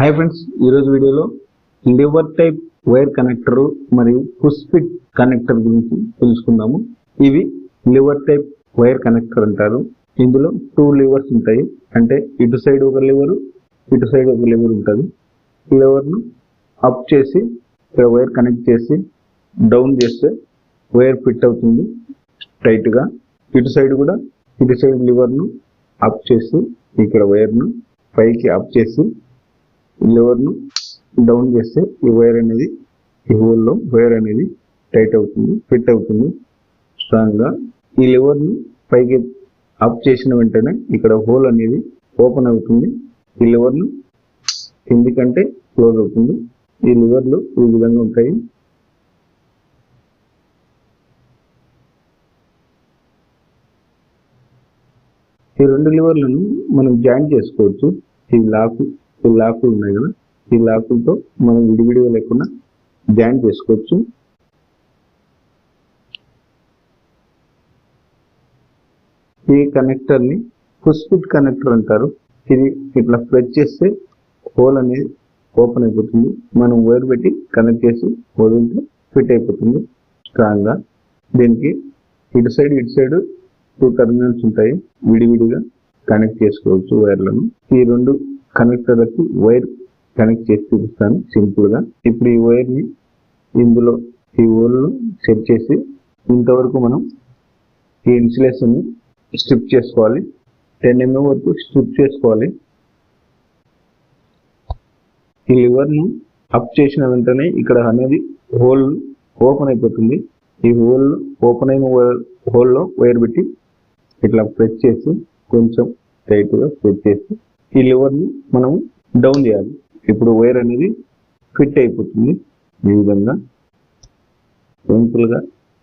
Hi friends ఈరోజు వీడియోలో liver type wire connector మరియు పుష్పిట్ కనెక్టర్ గురించి తెలుసుకుందాము. ఇవి లివర్ టైప్ వైర్ కనెక్టర్ అంటారు. ఇందులో టూ లివర్స్ ఉంటాయి. అంటే ఇటు సైడ్ ఒక లివర్ ఇటు సైడ్ ఒక లివర్ ఉంటుంది. లివర్ను అప్ చేసి ఇక్కడ వైర్ కనెక్ట్ చేసి డౌన్ చేస్తే వైర్ ఫిట్ అవుతుంది టైట్గా ఇటు సైడ్ కూడా ఇటు సైడ్ లివర్ను అప్ చేసి ఇక్కడ వైర్ను పైకి అప్ చేసి లివర్ను డౌన్ చేస్తే ఈ వైర్ అనేది ఈ హోల్లో వైర్ అనేది టైట్ అవుతుంది ఫిట్ అవుతుంది స్ట్రాంగ్గా. ఈ లివర్ని పైకి అప్ చేసిన వెంటనే ఇక్కడ హోల్ అనేది ఓపెన్ అవుతుంది. ఈ లివర్ను ఎందుకంటే క్లోజ్ అవుతుంది. ఈ లివర్లు ఈ విధంగా ఉంటాయి. ఈ రెండు లివర్లను మనం జాయింట్ చేసుకోవచ్చు. ఈ లాకు ఈ లాకులు ఉన్నాయి కదా ఈ లాకులతో మనం విడివిడిగా లేకుండా జాయింట్ చేసుకోవచ్చు. ఈ కనెక్టర్ని పుష్ ఫిట్ కనెక్టర్ అంటారు. ఇది ఇట్లా ప్రెస్ చేస్తే హోల్ అనేది ఓపెన్ అయిపోతుంది. మనం వైర్ పెట్టి కనెక్ట్ చేసి వదిలితే ఫిట్ అయిపోతుంది స్ట్రాంగ్గా. దీనికి ఇటు సైడ్ ఇటు సైడ్ టూ టర్మినల్స్ ఉంటాయి. విడివిడిగా కనెక్ట్ చేసుకోవచ్చు వైర్లను. ఈ రెండు కనెక్టర్లకి వైర్ కనెక్ట్ చేసి చూపిస్తాను. సింపుల్గా ఇప్పుడు ఈ వైర్ని ఇందులో ఈ హోల్ను సెట్ చేసి ఇంతవరకు మనం ఈ ఇన్సులేషన్ స్ట్రిప్ చేసుకోవాలి. టెన్ ఎంఎం వరకు స్ట్రిప్ చేసుకోవాలి. ఈ లివర్ను అప్ చేసిన వెంటనే ఇక్కడ అనేది హోల్ ఓపెన్ అయిపోతుంది. ఈ హోల్ ఓపెన్ అయిన హోల్లో వైర్ పెట్టి ఇట్లా ప్రెస్ చేసి కొంచెం టైట్గా ప్రెస్ చేసి ఈ లివర్ని మనం డౌన్ చేయాలి. ఇప్పుడు వైర్ అనేది ఫిట్ అయిపోతుంది. ఈ విధంగా సింపుల్గా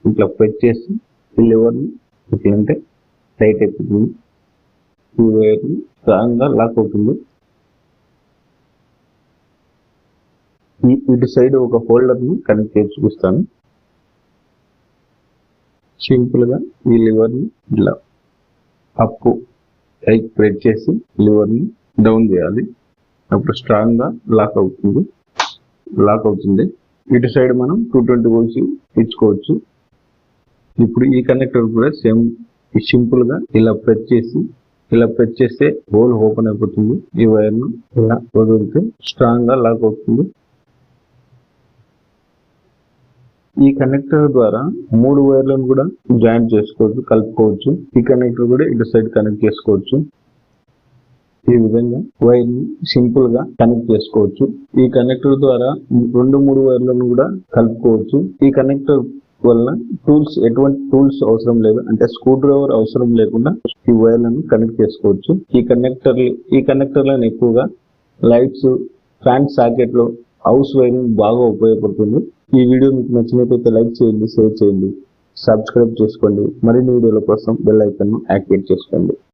ఇట్లా ప్రెస్ చేసి ఈ లివర్ని ఇట్లా అంటే టైట్ అయిపోతుంది. ఈ వైర్ని స్ట్రాంగ్గా లాక్ అవుతుంది. ఈ ఇటు సైడ్ ఒక హోల్డర్ని కనెక్ట్ చేసి చూపిస్తాను. సింపుల్గా ఈ లివర్ని ఇలా అప్పు పైకి ప్రెస్ చేసి లివర్ని డౌన్ చేయాలి. అప్పుడు స్ట్రాంగ్గా లాక్ అవుతుంది. లాక్ అవుతుంది. ఇటు సైడ్ మనం టూ ట్వంటీ వోల్ట్స్ ఇచ్చుకోవచ్చు. ఇప్పుడు ఈ కనెక్టర్ కూడా సేమ్ సింపుల్గా ఇలా ప్రెస్ చేసి ఇలా ప్రెస్ చేస్తే హోల్ ఓపెన్ అయిపోతుంది. ఈ వైర్ను ఇలా వదిలితే స్ట్రాంగ్గా లాక్ అవుతుంది. ఈ కనెక్టర్ ద్వారా మూడు వైర్లను కూడా జాయింట్ చేసుకోవచ్చు కలుపుకోవచ్చు. ఈ కనెక్టర్ కూడా ఇటు సైడ్ కనెక్ట్ చేసుకోవచ్చు. ఈ విధంగా వైర్ని సింపుల్గా కనెక్ట్ చేసుకోవచ్చు. ఈ కనెక్టర్ ద్వారా రెండు మూడు వైర్లను కూడా కలుపుకోవచ్చు. ఈ కనెక్టర్ వల్ల టూల్స్ ఎటువంటి టూల్స్ అవసరం లేదు. అంటే స్క్రూ డ్రైవర్ అవసరం లేకుండా ఈ వైర్లను కనెక్ట్ చేసుకోవచ్చు. ఈ కనెక్టర్ ఈ కనెక్టర్లను ఎక్కువగా లైట్స్ ఫ్యాన్ సాకెట్లో హౌస్ వైరింగ్ బాగా ఉపయోగపడుతుంది. ఈ వీడియో మీకు నచ్చినట్లయితే లైక్ చేయండి షేర్ చేయండి సబ్స్క్రైబ్ చేసుకోండి. మరిన్ని వీడియోల కోసం బెల్ ఐకాన్ యాక్టివేట్ చేసుకోండి.